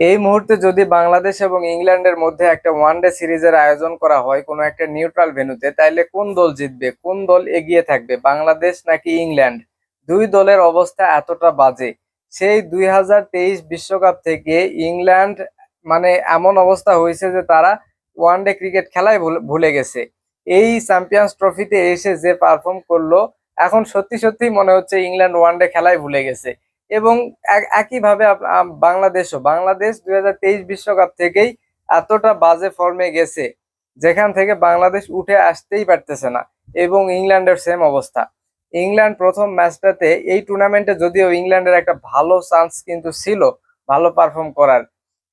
এই মুহূর্তে যদি বাংলাদেশ এবং ইংল্যান্ডের মধ্যে একটা ওয়ানডে সিরিজের আয়োজন করা হয় কোনো একটা নিউট্রাল ভেন্যুতে তাইলে কোন দল জিতবে? কোন দল এগিয়ে থাকবে? বাংলাদেশ নাকি ইংল্যান্ড? দুই দলের অবস্থা এতটা বাজে। সেই দুই বিশ্বকাপ থেকে ইংল্যান্ড মানে এমন অবস্থা হয়েছে যে তারা ওয়ানডে ক্রিকেট খেলাই ভুলে গেছে। এই চ্যাম্পিয়ন্স ট্রফিতে এসে যে পারফর্ম করল, এখন সত্যি সত্যি মনে হচ্ছে ইংল্যান্ড ওয়ানডে খেলাই ভুলে গেছে। এবং এক- একইভাবে বাংলাদেশও। বাংলাদেশ দুই বিশ্বকাপ থেকেই এতটা বাজে ফর্মে গেছে, যেখান থেকে বাংলাদেশ উঠে আসতেই পারতেছে না। এবং ইংল্যান্ডের সেম অবস্থা। ইংল্যান্ড প্রথম ম্যাচটাতে এই টুর্নামেন্টে যদিও ইংল্যান্ডের একটা ভালো চান্স কিন্তু ছিল, ভালো পারফর্ম করার,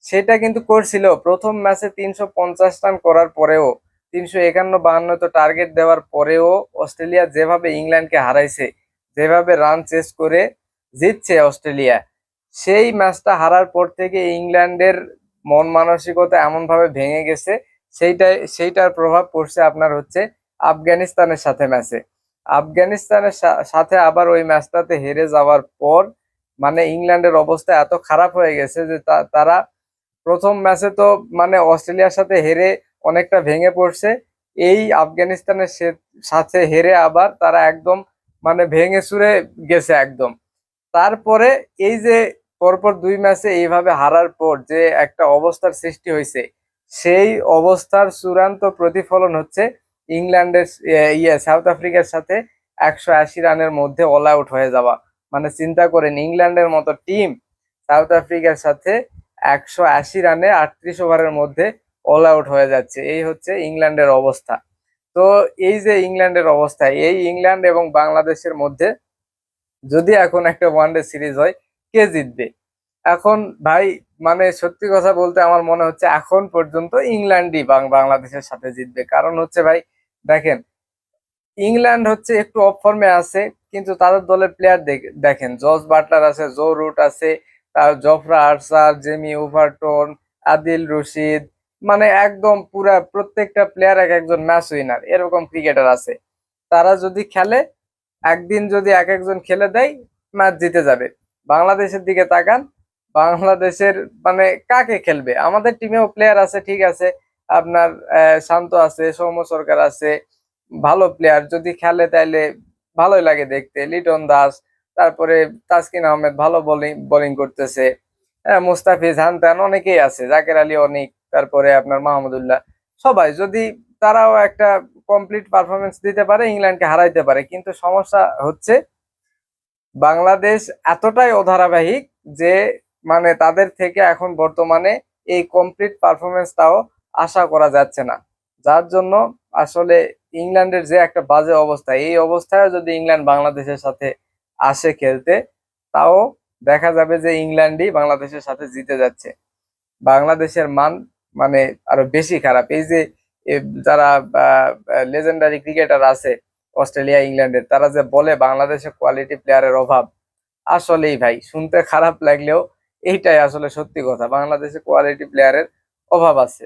সেটা কিন্তু করছিল। প্রথম ম্যাচে তিনশো পঞ্চাশ রান করার পরেও, তিনশো একান্ন বাহান্ন তো টার্গেট দেওয়ার পরেও অস্ট্রেলিয়া যেভাবে ইংল্যান্ডকে হারাইছে, যেভাবে রান চেস করে জিতছে অস্ট্রেলিয়া। সেই ম্যাচটা হারার পর থেকে ইংল্যান্ডের মন মানসিকতা এমন ভাবে ভেঙে গেছে, সেইটাই, সেইটার প্রভাব পড়ছে আপনার হচ্ছে আফগানিস্তানের সাথে ম্যাচে। আফগানিস্তানের সাথে আবার ওই ম্যাচটাতে হেরে যাওয়ার পর মানে ইংল্যান্ডের অবস্থা এত খারাপ হয়ে গেছে যে তারা প্রথম ম্যাচে তো মানে অস্ট্রেলিয়ার সাথে হেরে অনেকটা ভেঙে পড়ছে, এই আফগানিস্তানের সাথে হেরে আবার তারা একদম মানে ভেঙে চুরে গেছে একদম। তারপরে এই যে পরপর দুই ম্যাচে এইভাবে হারার পর যে একটা অবস্থার সৃষ্টি হয়েছে, সেই অবস্থার চূড়ান্ত প্রতিফলন হচ্ছে ইংল্যান্ডের ইয়ে সাউথ আফ্রিকার সাথে একশো আশি রানের মধ্যে অল আউট হয়ে যাওয়া। মানে চিন্তা করেন, ইংল্যান্ডের মতো টিম সাউথ আফ্রিকার সাথে একশো আশি রানে আটত্রিশ ওভারের মধ্যে অল আউট হয়ে যাচ্ছে। এই হচ্ছে ইংল্যান্ডের অবস্থা। তো এই যে ইংল্যান্ডের অবস্থা, এই ইংল্যান্ড এবং বাংলাদেশের মধ্যে যদি এখন একটা ওয়ানডে সিরিজ হয়, কে জিতবে? এখন ভাই মানে সত্যি কথা বলতে আমার মনে হচ্ছে এখন পর্যন্ত ইংল্যান্ডই বাংলাদেশের সাথে জিতবে। কারণ হচ্ছে ভাই, দেখেন, ইংল্যান্ড হচ্ছে একটু অফ ফর্মে আছে, কিন্তু তাদের দলের প্লেয়ার দেখেন, জর্জ বাটলার আছে, জো রুট আছে, তার Jofra Archer, Jamie Overton, Adil Rashid মানে একদম পুরা প্রত্যেকটা প্লেয়ার এক একজন ম্যাচ উইনার এরকম ক্রিকেটার আছে। তারা যদি খেলে একদিন যদি এক একজন খেলে দেয় ম্যাচ জিতে যাবে। বাংলাদেশের দিকে তাকান বাংলাদেশের মানে কাকে খেলবে? আমাদের টিমেও প্লেয়ার আছে ঠিক আছে। আপনার শান্ত আছে সৌম্য সরকার আছে ভালো প্লেয়ার যদি খেলে তাইলে ভালোই লাগে দেখতে। লিটন দাস তারপরে তাসকিন আহমেদ ভালো বোলিং বোলিং করতেছে। হ্যাঁ, মুস্তাফিজ হান্তান অনেকেই আছে। জাকের আলী অনেক তারপরে আপনার মাহমুদুল্লাহ সবাই যদি তারাও একটা কমপ্লিট পারফরমেন্স দিতে পারে ইংল্যান্ডকে হারাইতে পারে। কিন্তু সমস্যা হচ্ছে, বাংলাদেশ এতটাই অধারাবাহিক যে মানে তাদের থেকে এখন বর্তমানে এই কমপ্লিট পারফরমেন্সটাও আশা করা যাচ্ছে না। যার জন্য আসলে ইংল্যান্ডের যে একটা বাজে অবস্থা, এই অবস্থায় যদি ইংল্যান্ড বাংলাদেশের সাথে আসে খেলতে, তাও দেখা যাবে যে ইংল্যান্ডই বাংলাদেশের সাথে জিতে যাচ্ছে। বাংলাদেশের মান মানে আরও বেশি খারাপ। এই যে যারা লেজেন্ডারি ক্রিকেটার আছে, অস্ট্রেলিয়া, ইংল্যান্ডের, তারা যে বলে বাংলাদেশে কোয়ালিটি প্লেয়ারের অভাব, আসলেই ভাই, শুনতে খারাপ লাগলেও এইটাই আসলে সত্যি কথা, বাংলাদেশে কোয়ালিটি প্লেয়ারের অভাব আছে।